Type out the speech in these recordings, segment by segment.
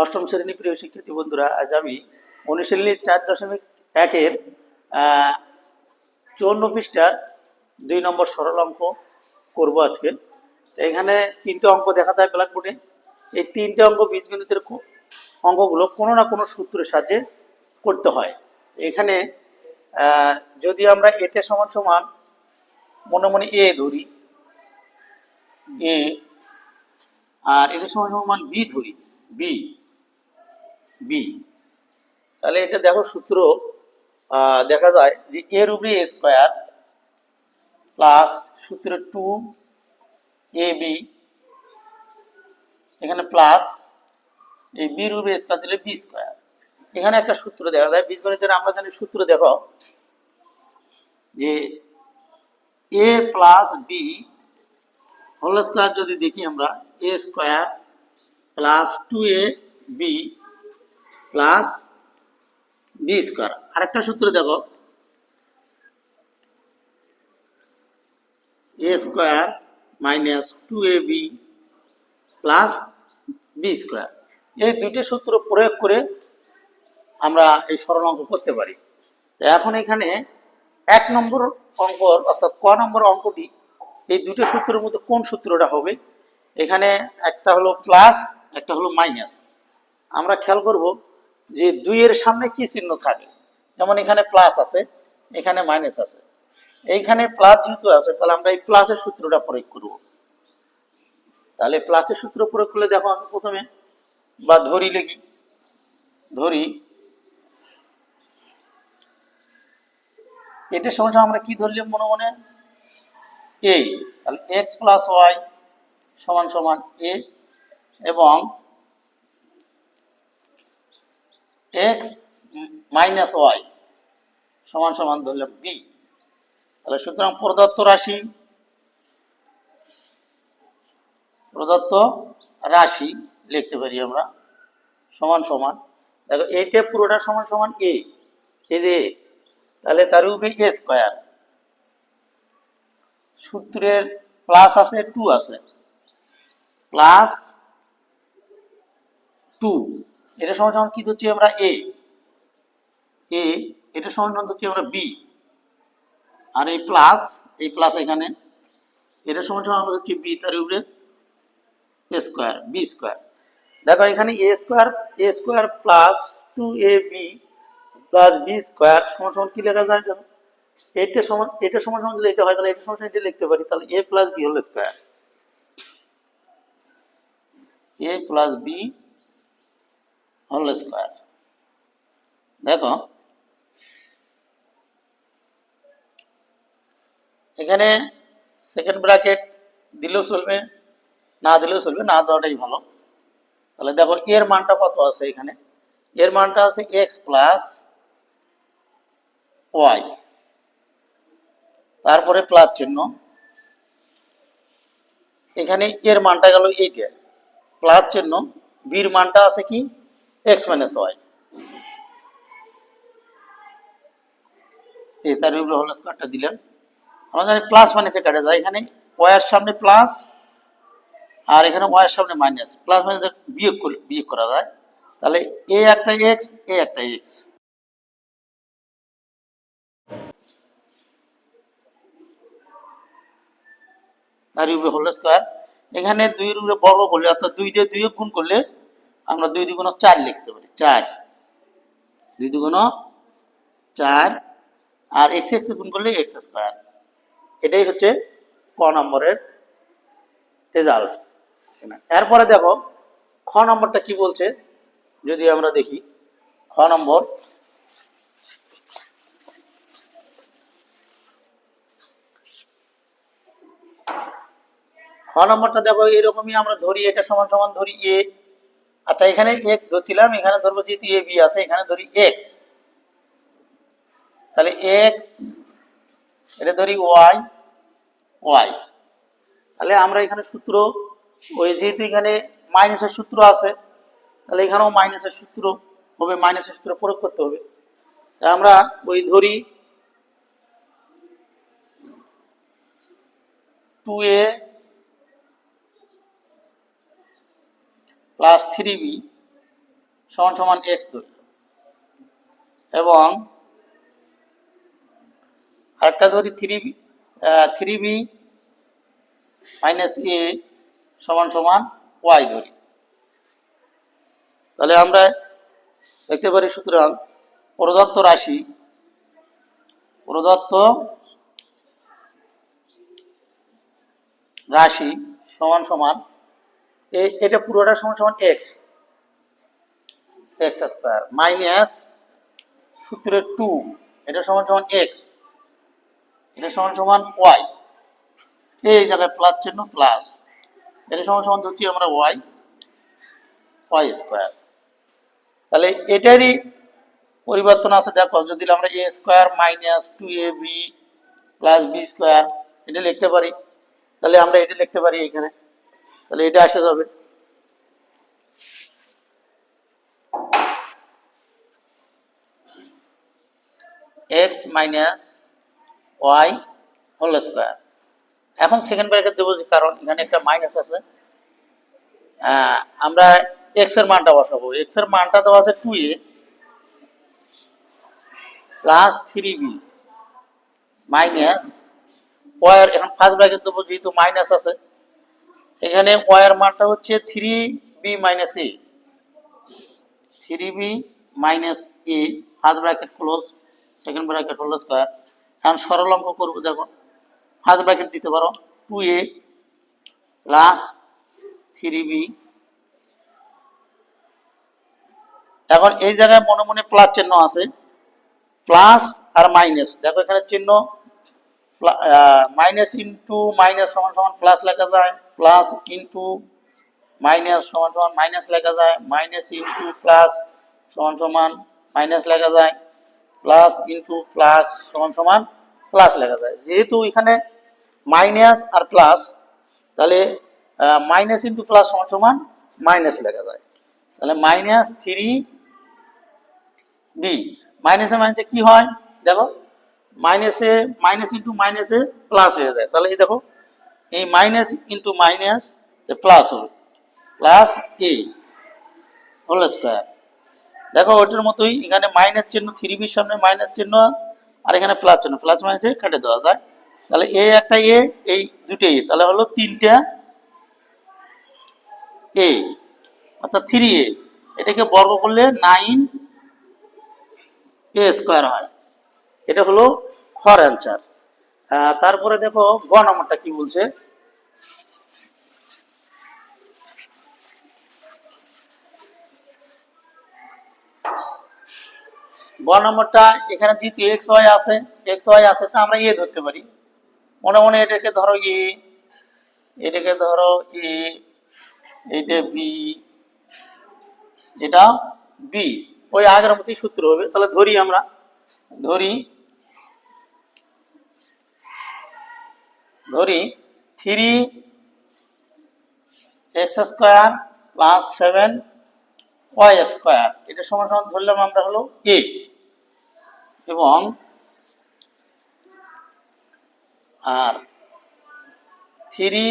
অষ্টম শ্রেণি প্রিয় শিক্ষার্থী বন্ধুরা, আজ আমি অনুশীলনী চার দশমিক একের চৌন্ন পৃষ্ঠার দুই নম্বর সরল অঙ্ক করব আজকে। এখানে তিনটে অঙ্ক দেখা যায় ব্ল্যাকবোর্ডে। এই তিনটে অঙ্ক বীজগণিতের অঙ্কগুলো কোনো না কোনো সূত্রের সাহায্যে করতে হয়। এখানে যদি আমরা এটা সমান সমান মনে মনে এ ধরি, এ আর এটা সমান সমান বি ধরি। বি বি তাহলে এটা দেখো সূত্র দেখা যায় যে এর উপরে এ স্কোয়ার প্লাস সূত্র টু এ বি এখানে প্লাস এই বির উপরে স্কোয়ার দিলে বি স্কোয়ার এখানে একটা সূত্র দেখা যায়, বীজগণিতের আমরা জানি সূত্র দেখো যে A plus B whole square যদি দেখি আমরা A square plus two A B plus B square আরেকটা সূত্র দেখো। A square minus two A B plus B square এই দুইটি সূত্র প্রয়োগ করে আমরা এই সরল অঙ্ক করতে পারি। তো এখন এখানে এক নম্বর অঙ্ক অর্থাৎ ক নম্বর অঙ্কটি এই দুটো সূত্রের মধ্যে কোন সূত্রটা হবে? এখানে একটা হলো প্লাস একটা হলো মাইনাস আমরা খেয়াল করব যে দুইয়ের সামনে কি চিহ্ন থাকে? যেমন এখানে প্লাস আছে, এখানে মাইনাস আছে। এইখানে প্লাস যেহেতু আছে, তাহলে আমরা এই প্লাসের সূত্রটা প্রয়োগ করব। তাহলে প্লাসের সূত্র প্রয়োগ করলে দেখো আমি প্রথমে, বা ধরি লিখি, ধরি। এটা সমস্যা আমরা কি ধরলাম মনে মনে? এ তাহলে এক্স প্লাস ওয়াই সমান সমান এ এবং এক্স মাইনাস ওয়াই সমান সমান ধরলাম বি তাহলে সুতরাং প্রদত্ত রাশি প্রদত্ত রাশি লিখতে পারি আমরা সমান সমান। দেখো, এইটা পুরোটা সমান সমান এ এই যে তাহলে তার উপরে এ স্কোয়ার সূত্রের প্লাস আছে টু আছে। প্লাস টু এটা সমান সমান কি ধরছি আমরা? এ এ এটা সমান সমান ধরছি আমরা বি আর এই প্লাস এই প্লাস এখানে, এটা সমান আমরা হচ্ছে বি তার উপরে এ স্কোয়ার বি স্কোয়ার দেখো এখানে A square A square plus two A B plus B square সমান কি লেখা যায় জানো এটা সমান এটা সমান সমান যদি এটা হয়, তাহলে এটা সমান এটা লিখতে পারি। তাহলে A plus B whole square A plus B whole square দেখো, এখানে সেকেন্ড ব্র্যাকেট দিলেও চলবে, না দিলেও চলবে, না দেওয়াটাই ভালো। তাহলে দেখো এর মানটা কত আছে এখানে? এর মানটা আছে এক্স প্লাস ওয়াই তারপরে প্লাস চিহ্ন। এখানে এর মানটা গেল এইটা। প্লাস চিহ্ন, বির মানটা আছে কি? এক্স মাইনাস ওয়াই এই তার হোল স্কোয়ারটা দিলাম। আমরা জানি প্লাস মাইনাসে কাটে। যায় এখানে ওয়ার সামনে প্লাস আর এখানে ওয়ার সামনে মাইনাস প্লাস মাইনাস বিয়োগ বিয়োগ করা যায়। তাহলে এ একটা এক্স এ একটা এক্স তার উপরে হোল স্কোয়ার এখানে দুইয়ের উপরে বর্গ করলে অর্থাৎ দুই দিয়ে দুই গুণ করলে আমরা দুই দুগুণ চার লিখতে পারি, চার। দুই দুগুণ চার, আর এক্স এক্স গুণ করলে এক্স স্কোয়ার এটাই হচ্ছে ক নম্বরের রেজাল্ট এরপরে দেখো, খ নম্বরটা কি বলছে? যদি আমরা দেখি, খ নম্বর খ নম্বরটা দেখো এরকমই, আমরা ধরি, এটা সমান সমান ধরি এ আচ্ছা এখানে এক্স ধরছিলাম, এখানে ধরবো যেহেতু এ বি আছে, এখানে ধরি এক্স তাহলে এক্স এটা ধরি ওয়াই ওয়াই তাহলে আমরা এখানে সূত্র, ওই যেহেতু এখানে মাইনাসের সূত্র আছে, তাহলে এখানেও মাইনাসের সূত্র হবে, মাইনাসের সূত্র প্রয়োগ করতে হবে। আমরা ওই ধরি two A plus three B সমান সমান এক্স ধরি এবং আরেকটা ধরি three B three B minus A সমান সমান ওয়াই ধরি। তাহলে আমরা দেখতে পারি সুতরাং প্রদত্ত রাশি প্রদত্ত রাশি সমান সমান এটা পুরোটা সমান সমান এক্স এক্স স্কোয়ার মাইনাস সূত্রের টু এটা সমান সমান এক্স এটা সমান সমান ওয়াই এই জায়গায় প্লাস চিহ্ন প্লাস এটা সমান সমান ধরছি আমরা ওয়াই ওয়াই স্কোয়ার তাহলে এটারই পরিবর্তন আছে, দেখো, যদি আমরা A square minus two A B plus B square এটা লিখতে পারি। তাহলে আমরা এটা লিখতে পারি এখানে। তাহলে এটা আসে যাবে। X minus Y whole square এখন সেকেন্ড ব্র্যাকেট দেবো যে কারণ এখানে একটা মাইনাস আছে। আমরা এক্সের মানটা বসাবো। এক্সের মানটা দেওয়া আছে two A plus three B minus Y এখন ফার্স্ট ব্র্যাকেট দেবো যেহেতু মাইনাস আছে। এখানে ওয়ার মানটা হচ্ছে three B minus A three B minus A first bracket close second bracket হলো স্কোয়ার এখন সরল অঙ্ক করব, দেখো। ফার্স্ট ব্র্যাকেট দিতে পারো two A plus three B এখন এই জায়গায় মনে মনে প্লাস চিহ্ন আছে। প্লাস আর মাইনাস দেখো এখানে চিহ্ন মাইনাস ইন্টু মাইনাস সমান সমান প্লাস লেখা যায়। প্লাস ইন্টু মাইনাস সমান সমান মাইনাস লেখা যায় মাইনাস ইন্টু প্লাস সমান সমান মাইনাস লেখা যায় প্লাস ইন্টু প্লাস সমান সমান প্লাস লেখা যায়। যেহেতু এখানে মাইনাস আর প্লাস তাহলে মাইনাস ইন্টু প্লাস সমান সমান মাইনাস লেখা যায়। তাহলে মাইনাস থ্রি বি মাইনাসে মাইনাসে কি হয়? দেখো মাইনাসে মাইনাস ইন্টু মাইনাসে প্লাস হয়ে যায়। তাহলে এই দেখো এই মাইনাস ইন্টু মাইনাস প্লাস হবে প্লাস এ হোল স্কোয়ার দেখো, ওইটার মতোই এখানে মাইনাস চিহ্ন থ্রি বির সামনে মাইনাস চিহ্ন, আর এখানে প্লাস চিহ্ন। প্লাস মাইনাসে কেটে দেওয়া যায়। তাহলে এ একটা এ এই দুটো এ তাহলে হলো তিনটা এ অর্থাৎ থ্রি এ এটাকে বর্গ করলে নাইন এ স্কোয়ার হয়। এটা হলো খর অ্যান্সার তারপরে দেখো গ নম্বরটা কি বলছে? গ নম্বরটা এখানে যেহেতু এক্স ওয়াই আছে এক্স ওয়াই আছে, তা আমরা এ ধরতে পারি। মনে মনে এটাকে ধরো এ, এটাকে ধরো এ, এটা বি এটা বি। ওই আগের মতোই সূত্র হবে, তাহলে ধরি আমরা, ধরি ধরি three X square plus seven Y square. এটা সমান ধরলাম আমরা হলো এ এবং আর three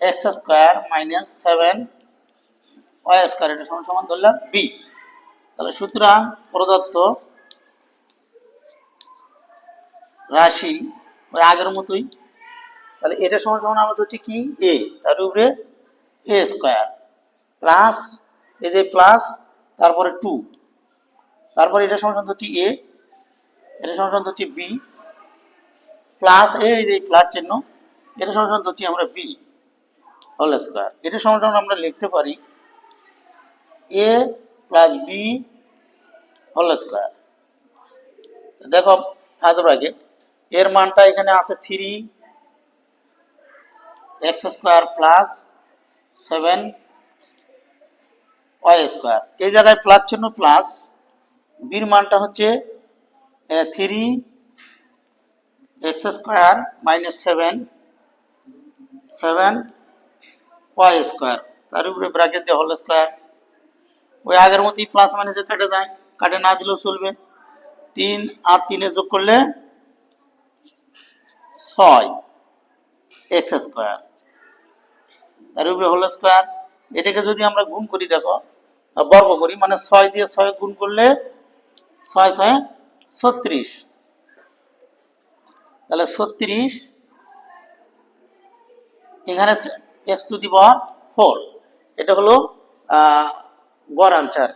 X square minus seven Y square, এটা সমান সমান ধরলাম বি তাহলে সুতরাং প্রদত্ত রাশি ওই আগের মতোই। তাহলে এটা সমান সমান আমাদের হচ্ছে কি? এ তার উপরে এ স্কোয়ার প্লাস এই যে প্লাস তারপরে টু তারপরে এটা সমান হচ্ছে এ এটা সমান হচ্ছে বি প্লাস এই যে প্লাস চিহ্ন, এটা সমান হচ্ছে আমরা বি হোল স্কোয়ার এটা সমান আমরা লিখতে পারি A plus B whole square দেখো ফার্স্ট ব্র্যাকেট এর মানটা এখানে আছে three x square plus seven y square এই জায়গায় প্লাস চিহ্ন প্লাস বির মানটা হচ্ছে three x square minus seven seven y square তার উপরে ব্র্যাকেট দিয়ে হোল স্কোয়ার ওই আগের মতোই প্লাস মাইনাসে কেটে দেয়। কাটে না দিলেও চলবে। তিন আর তিনে যোগ করলে ছয় এক্স স্কোয়ার তার উপরে হোল স্কোয়ার এটাকে যদি আমরা গুণ করি, দেখো বর্গ করি মানে ছয় দিয়ে ছয় গুণ করলে ছয় ছয় ছত্রিশ। তাহলে ছত্রিশ, এখানে x to the power four এটা হলো গড় আনসার